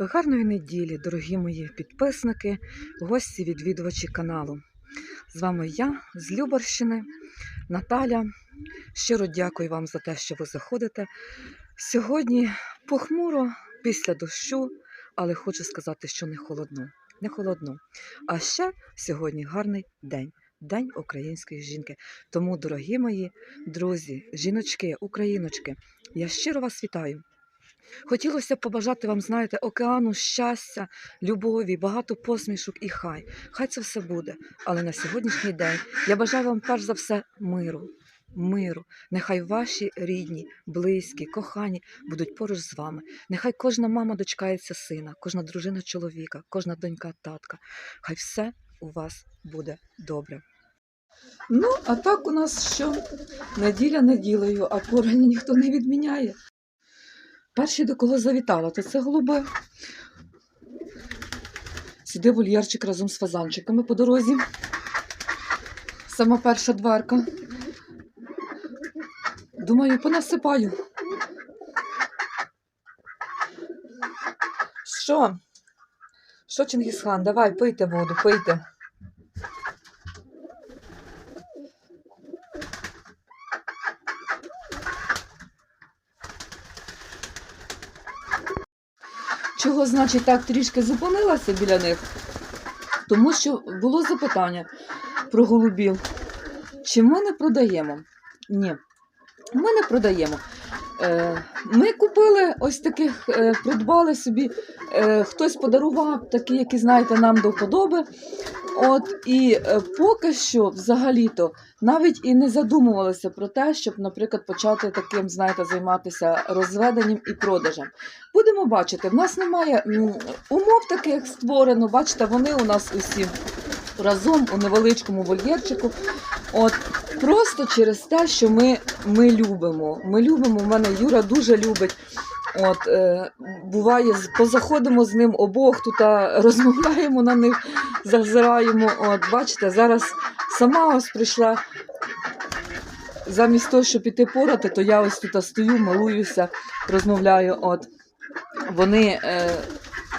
Гарної неділі, дорогі мої підписники, гості, відвідувачі каналу. З вами я з Любарщини, Наталя. Щиро дякую вам за те, що ви заходите. Сьогодні похмуро після дощу, але хочу сказати, що не холодно. Не холодно. А ще сьогодні гарний день. День української жінки. Тому, дорогі мої друзі, жіночки, україночки, я щиро вас вітаю. Хотілося б побажати вам, знаєте, океану щастя, любові, багато посмішок і хай. Хай це все буде. Але на сьогоднішній день я бажаю вам перш за все миру. Миру, нехай ваші рідні, близькі, кохані будуть поруч з вами. Нехай кожна мама дочкається сина, кожна дружина чоловіка, кожна донька татка. Хай все у вас буде добре. Ну, а так у нас що? Неділя неділею, а порані ніхто не відміняє. Перші, до кого завітала, то це голуби. Сюди вольєрчик разом з фазанчиками по дорозі. Сама перша дверка. Думаю, понасипаю. Що? Що, Чингісхан, давай, пийте воду, пийте. Чого, значить, так трішки зупинилася біля них? Тому що було запитання про голубів. Чи ми не продаємо? Ні, ми не продаємо. Е, Ми купили ось таких, е, придбали собі, е, хтось подарував такі, які, знаєте, нам до вподоби. От, і е, поки що, взагалі-то, навіть і не задумувалися про те, щоб, наприклад, почати таким, знаєте, займатися розведенням і продажем. Будемо бачити, в нас немає умов таких створено. Бачите, вони у нас усі разом у невеличкому вольєрчику. От просто через те, що ми, ми любимо. Ми любимо. У мене Юра дуже любить. От, е, буває, позаходимо з ним обох, тут розмовляємо на них, зазираємо. От, бачите, зараз сама ось прийшла. Замість того, щоб піти порати, то я ось тут стою, малуюся, розмовляю. От. Вони е,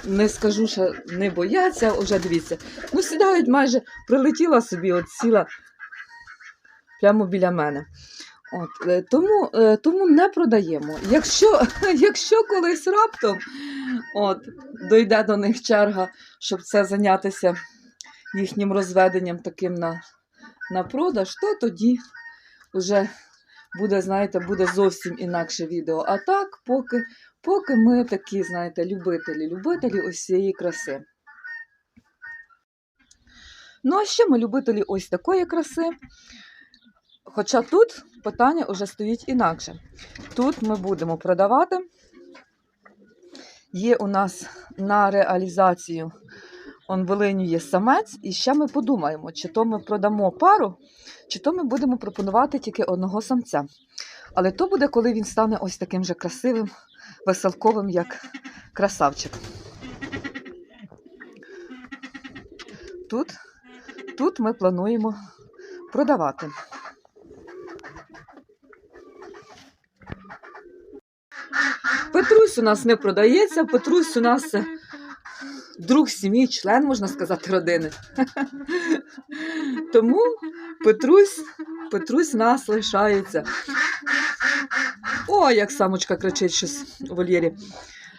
не скажу, що не бояться, вже дивіться. Ну, сідають майже, прилетіла собі, от сіла прямо біля мене. От, е, тому, е, тому не продаємо. Якщо, якщо колись раптом от, дойде до них черга, щоб це зайнятися їхнім розведенням таким на, на продаж, то тоді вже буде, знаєте, буде зовсім інакше відео. А так, поки, поки ми такі, знаєте, любителі, любителі ось цієї краси. Ну, а ще ми любителі ось такої краси. Хоча тут питання вже стоїть інакше. Тут ми будемо продавати. Є у нас на реалізацію он є самець, і ще ми подумаємо, чи то ми продамо пару, чи то ми будемо пропонувати тільки одного самця. Але то буде, коли він стане ось таким же красивим, веселковим, як красавчик. Тут, тут ми плануємо продавати. Петрусь у нас не продається, Петрусь у нас е, друг сім'ї, член, можна сказати, родини. Тому Петрусь, Петрусь нас лишається. О, як самочка кричить щось у вольєрі.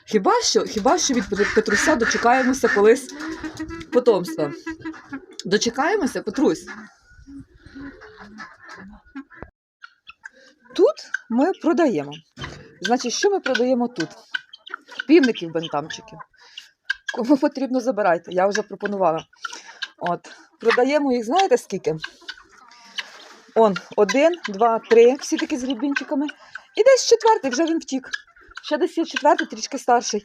Хіба що, хіба що від Петруся дочекаємося колись потомства? Дочекаємося, Петрусь? Тут ми продаємо. Значить, що ми продаємо тут? Півників бентамчиків. Кому потрібно, забирайте. Я вже пропонувала. От. Продаємо їх, знаєте скільки? Он, один, два, три, всі такі з грібінчиками. І десь четвертий, вже він втік. Ще десь є четвертий, трішки старший.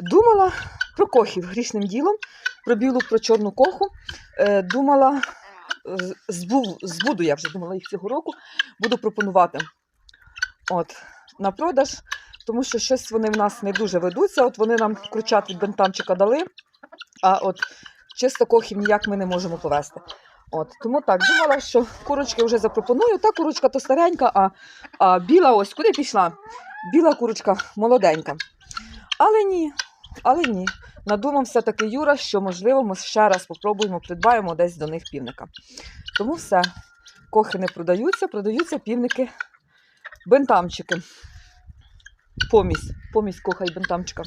Думала про кохів грішним ділом, про білу, про чорну коху. Е, думала, збуду, я вже думала їх цього року, буду пропонувати от, на продаж, тому що щось вони в нас не дуже ведуться. От вони нам кручат від бентамчика дали, а от чисто кохів ніяк ми не можемо повести. От, тому так, думала, що курочки вже запропоную. Та курочка то старенька, а, а біла ось куди пішла? Біла курочка молоденька. Але ні, але ні. Надумався таки Юра, що можливо ми ще раз спробуємо, придбаємо десь до них півника. Тому все. Кохи не продаються, продаються півники бентамчики. Помість. Помість коха і бентамчика.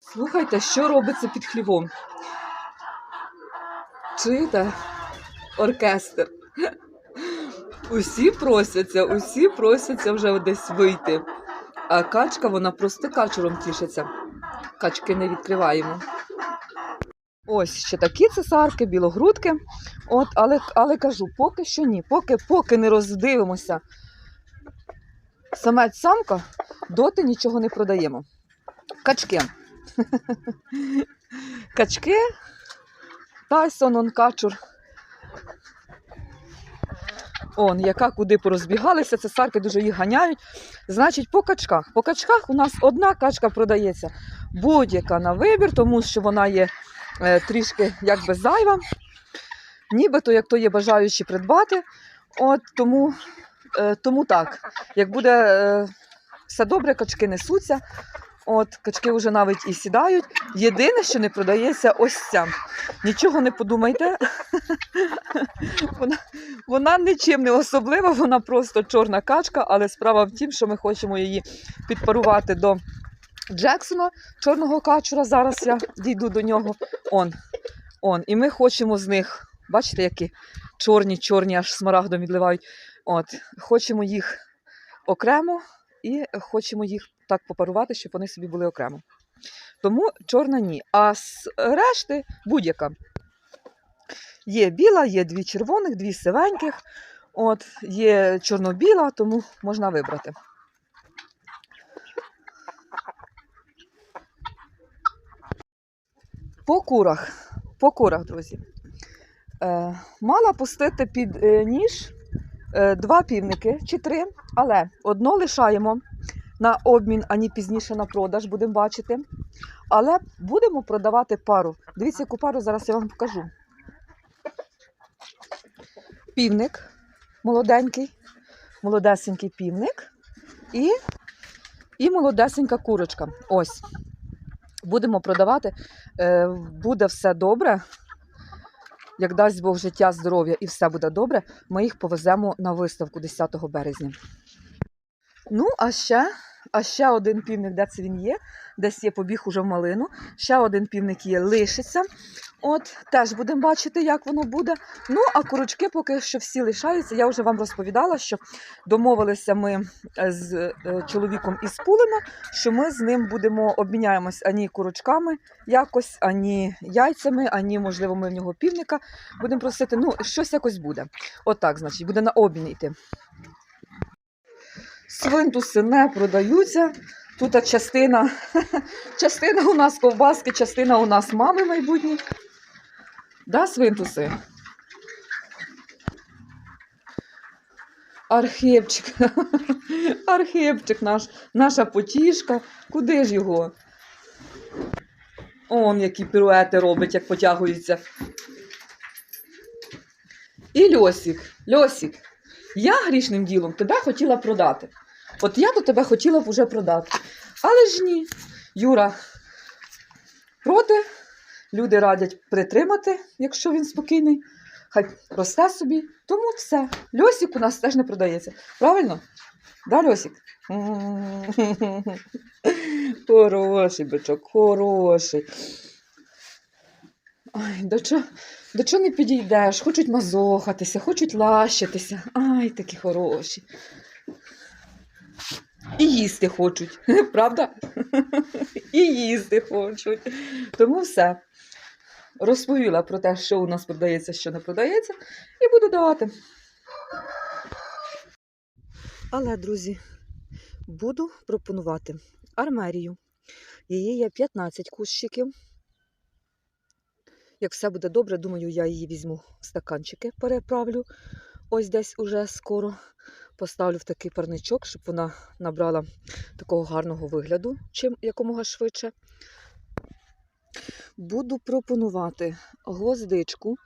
Слухайте, що робиться під хлівом. Чуєте? Оркестр. Усі просяться, усі просяться вже десь вийти. А качка, вона просто качуром тішиться. Качки не відкриваємо. Ось ще такі цесарки, білогрудки. От, але, але кажу, поки що ні. Поки, поки не роздивимося самець самка, доти нічого не продаємо. Качки. Качки. Тайсон, он качур. Он, яка куди порозбігалися, цесарки дуже їх ганяють. Значить, по качках. По качках у нас одна качка продається будь-яка на вибір, тому що вона є трішки якби зайва. Нібито, як то є бажаючі придбати. От тому, е, тому так, як буде е, все добре, качки несуться. От, качки вже навіть і сідають. Єдине, що не продається, ось ця. Нічого не подумайте. Вона, вона нічим не особлива, вона просто чорна качка, але справа в тім, що ми хочемо її підпарувати до Джексона, чорного качура. Зараз я дійду до нього. Он, он. І ми хочемо з них, бачите, які чорні, чорні, аж смарагдом відливають. От, хочемо їх окремо і хочемо їх так попарувати, щоб вони собі були окремо. Тому чорна ні. А з решти будь-яка. Є біла, є дві червоних, дві сивеньких. От, є чорно-біла, тому можна вибрати. По курах, по курах, друзі. Е, мала пустити під е, ніж е, два півники чи три, але одно лишаємо на обмін, ані пізніше на продаж, будемо бачити. Але будемо продавати пару. Дивіться, яку пару зараз я вам покажу. Півник молоденький, молодесенький півник і, і молодесенька курочка. Ось. Будемо продавати. Е, буде все добре. Як дасть Бог життя, здоров'я і все буде добре, ми їх повеземо на виставку 10 березня. Ну, а ще, а ще один півник, де це він є, десь є побіг уже в малину. Ще один півник є, лишиться. От, теж будемо бачити, як воно буде. Ну, а курочки поки що всі лишаються. Я вже вам розповідала, що домовилися ми е, з е, чоловіком із Пулина, що ми з ним будемо обміняємось ані курочками якось, ані яйцями, ані, можливо, ми в нього півника будемо просити. Ну, щось якось буде. Отак, значить, буде на обмін йти. Свинтуси не продаються. Тут частина, частина у нас ковбаски, частина у нас мами майбутні. Да, свинтуси? Архипчик. Архипчик наш, наша потішка. Куди ж його? Он які піруети робить, як потягується. І Льосик. Льосик, я грішним ділом тебе хотіла продати. От я до тебе хотіла б уже продати. Але ж ні. Юра проти. Люди радять притримати, якщо він спокійний. Хай росте собі. Тому все. Льосик у нас теж не продається. Правильно? Да, Льосик? Хороший бичок, хороший. Ай, до чого, до чого не підійдеш? Хочуть мазохатися, хочуть лащитися. Ай, такі хороші. І їсти хочуть, правда? І їсти хочуть. Тому все. Розповіла про те, що у нас продається, що не продається, і буду давати. Але, друзі, буду пропонувати армерію. Її є 15 кущиків. Як все буде добре, думаю, я її візьму в стаканчики, переправлю. Ось десь уже скоро поставлю в такий парничок, щоб вона набрала такого гарного вигляду, чим якомога швидше. Буду пропонувати гвоздичку.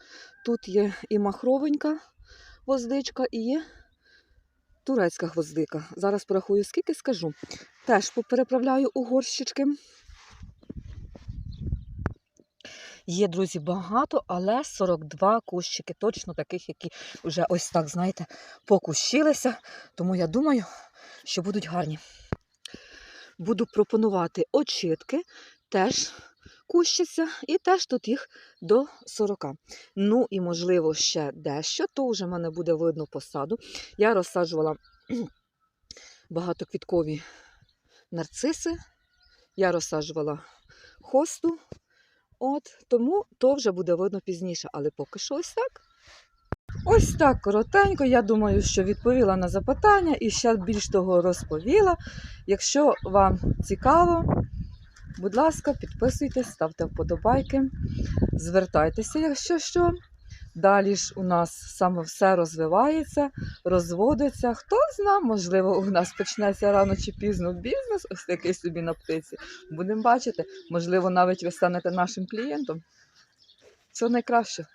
Тут є і махровенька гвоздичка, і є турецька гвоздика. Зараз порахую, скільки скажу. Теж попереправляю у горщички. Є, друзі, багато, але 42 кущики, точно таких, які вже ось так, знаєте, покущилися. Тому я думаю, що будуть гарні. Буду пропонувати очітки, теж кущаться, і теж тут їх до 40. Ну і, можливо, ще дещо, то вже в мене буде видно посаду. Я розсаджувала багатоквіткові нарциси, я розсаджувала хосту. От, тому то вже буде видно пізніше, але поки що ось так. Ось так коротенько. Я думаю, що відповіла на запитання і ще більш того розповіла. Якщо вам цікаво, будь ласка, підписуйтесь, ставте вподобайки, звертайтеся, якщо що. Далі ж у нас саме все розвивається, розводиться. Хто зна, можливо, у нас почнеться рано чи пізно бізнес, ось такий собі на птиці. Будемо бачити, можливо, навіть ви станете нашим клієнтом. Це найкраще.